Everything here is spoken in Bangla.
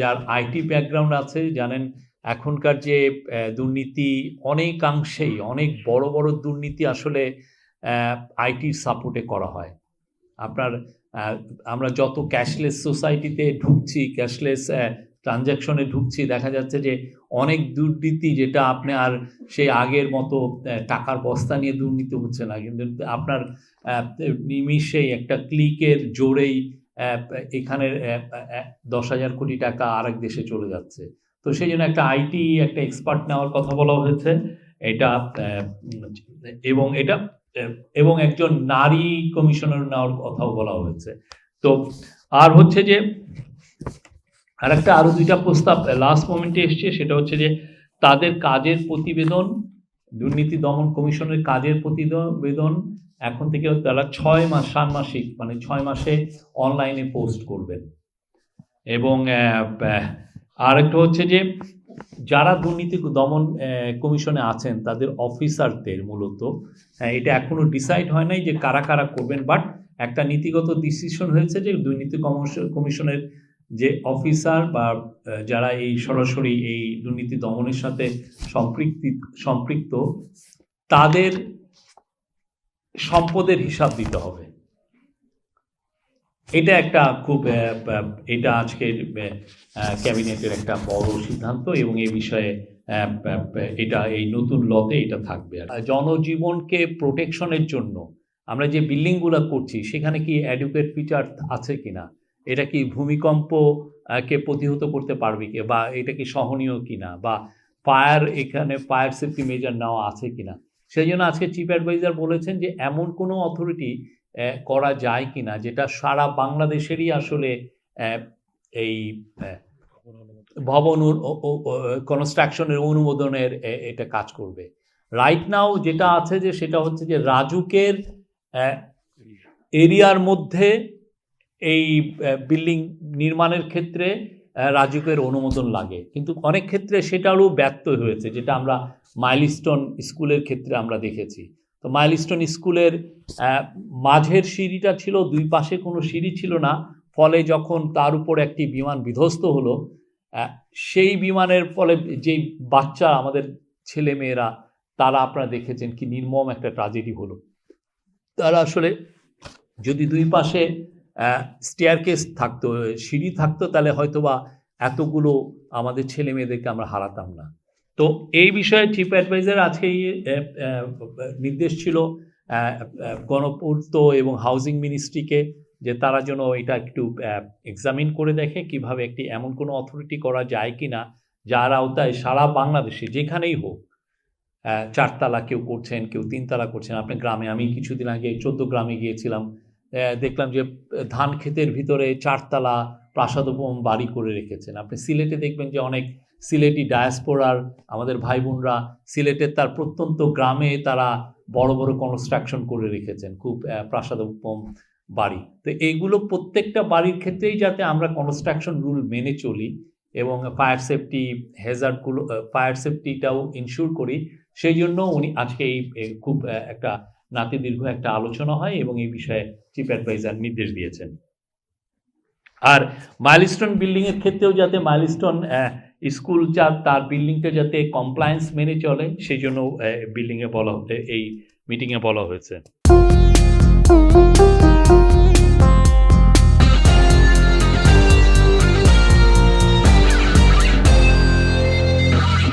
যার আইটি ব্যাকগ্রাউন্ড আছে, জানেন, এখনকার যে দুর্নীতি অনেকাংশেই, অনেক বড় বড় দুর্নীতি আসলে আইটির সাপোর্টে করা হয়। আপনার আমরা যত ক্যাশলেস সোসাইটিতে ঢুকছি ক্যাশলেস ট্রানজ্যাকশনে ঢুকছি, দেখা যাচ্ছে যে, অনেক দুর্নীতি যেটা আপনি আর সেই আগের মতো টাকার বস্তা নিয়ে দুর্নীতি হচ্ছে না। কিন্তু আপনার নিমিষেই একটা ক্লিকের জোরেই এখানে দশ হাজার কোটি টাকা আরেক দেশে চলে যাচ্ছে। তো সেই জন্য একটা আইটি একটা এক্সপার্ট নেওয়ার কথা বলা হয়েছে। এটা এবং এটা, এবং একজন নারী কমিশনার নেওয়ার কথাও বলা হয়েছে। তো আর হচ্ছে যে আর একটা আরও দুইটা প্রস্তাব লাস্ট মোমেন্টে এসছে, সেটা হচ্ছে যে, তাদের কাজের প্রতিবেদন, দুর্নীতি দমন কমিশনের কাজের প্রতিবেদন এখন থেকে তারা ছয় মাস ষান্মাসিক মানে ছয় মাসে অনলাইনে পোস্ট করবেন। এবং আরেকটা হচ্ছে যে যারা দুর্নীতি দমন কমিশনে আছেন তাদের অফিসারদের মূলত হ্যাঁ, এটা এখনও ডিসাইড হয় নাই যে কারা কারা করবেন বাট একটা নীতিগত ডিসিশন হয়েছে যে দুর্নীতি কমিশ- কমিশনের যে অফিসার বা যারা এই সরাসরি এই দুর্নীতি দমনের সাথে সম্পৃক্তি সম্পৃক্ত তাদের সম্পদের হিসাব দিতে হবে। এটা একটা খুব এটা আজকের ক্যাবিনেটের একটা বড় সিদ্ধান্ত এবং এই বিষয়ে এটা, এই নতুন লতে এটা থাকবে আর জনজীবনকে প্রোটেকশনের জন্য আমরা যে বিল্ডিংগুলো করছি, সেখানে কি অ্যাডুকেট ফিচার আছে কিনা? এটা কি ভূমিকম্প কে প্রতিহত করতে পারবে কি? বা এটা কি সহনীয় কিনা? বা ফায়ার এখানে ফায়ার সেফটি মেজার নেওয়া আছে কিনা? সেই জন্য আজকে চিফ অ্যাডভাইজার বলেছেন যে এমন কোনো অথরিটি করা যায় কি না যেটা সারা বাংলাদেশেরই আসলে এই ভবন কনস্ট্রাকশনের অনুমোদনের এটা কাজ করবে। রাইট নাও যেটা আছে যে সেটা হচ্ছে যে রাজুকের এরিয়ার মধ্যে এই বিল্ডিং নির্মাণের ক্ষেত্রে রাজুকের অনুমোদন লাগে। কিন্তু অনেক ক্ষেত্রে সেটারও ব্যর্থ হয়েছে, যেটা আমরা মাইলস্টোন স্কুলের ক্ষেত্রে আমরা দেখেছি। তো মাইলস্টোন স্কুলের মাঝের সিঁড়িটা ছিল, দুই পাশে কোনো সিঁড়ি ছিল না। ফলে যখন তার উপর একটি বিমান বিধ্বস্ত হলো সেই বিমানের ফলে যেই বাচ্চা, আমাদের ছেলে মেয়েরা তারা আপনারা দেখেছেন কি নির্মম একটা ট্রাজেডি হলো। তারা আসলে যদি দুই পাশে স্টেয়ারকেস থাকতো সিঁড়ি থাকতো, তাহলে হয়তোবা এতগুলো আমাদের ছেলে মেয়েদেরকে আমরা হারাতাম না। তো এই বিষয়ে চিফ অ্যাডভাইজার আজকে নির্দেশ ছিল গণপূর্ত এবং হাউজিং মিনিস্ট্রিকে যে তারা যেন এটা একটু এক্সামিন করে দেখে কীভাবে একটি এমন কোনো অথরিটি করা যায় কিনা, যার আওতায় সারা বাংলাদেশে যেখানেই হোক চারতলা কেউ করছেন, কেউ তিনতলা করছেন। আপনি গ্রামে আমি কিছুদিন আগে চোদ্দ গ্রামে গিয়েছিলাম দেখলাম যে ধান ক্ষেতের ভিতরে চারতলা প্রাসাদোপম বাড়ি করে রেখেছেন। আপনি সিলেটে দেখবেন যে, অনেক সিলেটি ডায়াসপোরার আমাদের ভাই বোনরা সিলেটের তার প্রত্যন্ত গ্রামে তারা বড় বড় কনস্ট্রাকশন করে রেখেছেন, খুব প্রাসাদোপম বাড়ি। তো এইগুলো প্রত্যেকটা বাড়ির ক্ষেত্রেই যাতে আমরা কনস্ট্রাকশন রুল মেনে চলি এবং ফায়ার সেফটি হ্যাজার্ডগুলো ফায়ার সেফটিটাও ইনশিওর করি, সেই জন্য উনি আজকে এই খুব একটা নাতি দীর্ঘ একটা আলোচনা হয় এবং এই বিষয়ে চিফ অ্যাডভাইজার নির্দেশ দিয়েছেন। আর মাইলস্টোন বিল্ডিং এর ক্ষেত্রেও যাতে মাইলস্টোন স্কুল যা তার বিল্ডিংটা যাতে কমপ্লায়েন্স মেনে চলে, সেই জন্য বিল্ডিংয়ে বলা হতে, এই মিটিংয়ে বলা হয়েছে।